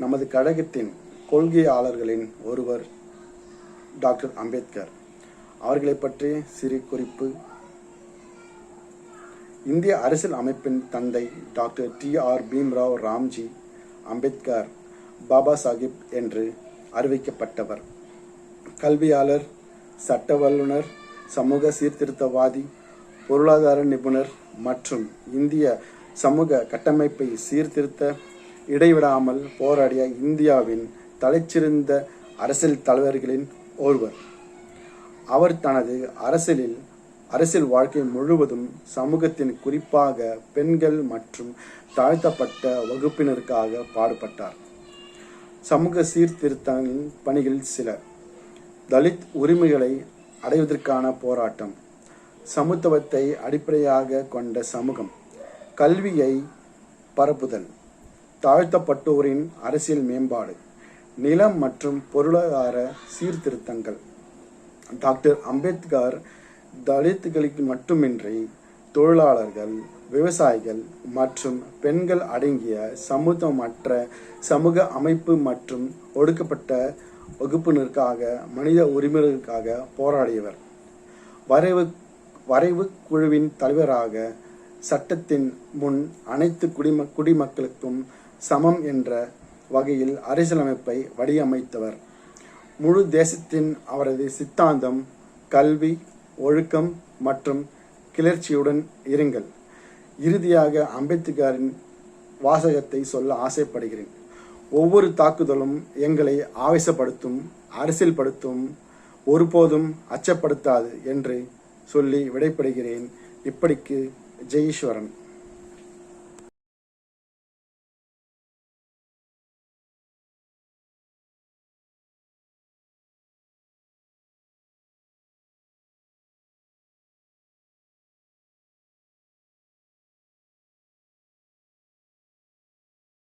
நமது கழகத்தின் கொள்கையாளர்களின் ஒருவர் டாக்டர் அம்பேத்கர். அவர்களை பற்றி சிறு குறிப்பு. இந்திய அரசியல் அமைப்பின் தந்தை doctor D R Bhimrao Ramji Ambedkar Baba Sahib என்று அறிவிக்கப்பட்டவர். கல்வியாளர் சட்ட வல்லுனர் சமூக சீர்திருத்தவாதி பொருளாதார நிபுணர் மற்றும் இந்திய சமூக கட்டமைப்பை சீர்திருத்த இடைவிடாமல் போராடிய இந்தியாவின் தலைச்சிறந்த அரசியல் தலைவர்களின் ஒருவர். அவர் தனது அரசியலில் அரசியல் வாழ்க்கை முழுவதும் சமூகத்தின் குறிப்பாக பெண்கள் மற்றும் தாழ்த்தப்பட்ட வகுப்பினருக்காக பாடுபட்டார். சமூக சீர்திருத்தங்களின் பணிகளில் சில தலித் உரிமைகளை அடைவதற்கான போராட்டம் சமத்துவத்தை அடிப்படையாக கொண்ட சமூகம் கல்வியை பரப்புதல் தாழ்த்தப்பட்டோரின் அரசியல் மேம்பாடு நிலம் மற்றும் பொருளாதார சீர்திருத்தங்கள். டாக்டர் அம்பேத்கர் தலித்துகளுக்கு மட்டுமின்றி தொழிலாளர்கள் விவசாயிகள் மற்றும் பெண்கள் அடங்கிய சமூகமற்ற சமூக அமைப்பு மற்றும் ஒடுக்கப்பட்ட வகுப்பினருக்காக மனித உரிமைகளுக்காக போராடியவர். வரைவு வரைவு குழுவின் தலைவராக சட்டத்தின் முன் அனைத்து குடிம குடிமக்களுக்கும் சமம் என்ற வகையில் அரசியலமைப்பை வடிவமைத்தவர். முழு தேசத்தின் அவரது சித்தாந்தம் கல்வி ஒழுக்கம் மற்றும் கிளர்ச்சியுடன் இருங்கள். இறுதியாக அம்பேத்கரின் வாசகத்தை சொல்ல ஆசைப்படுகிறேன். ஒவ்வொரு தாக்குதலும் எங்களை ஆவேசப்படுத்தும் அரசியல்படுத்தும் ஒருபோதும் அச்சப்படுத்தாது என்று சொல்லி விடைபெறுகிறேன். இப்படிக்கு ജയീശ്വരൻ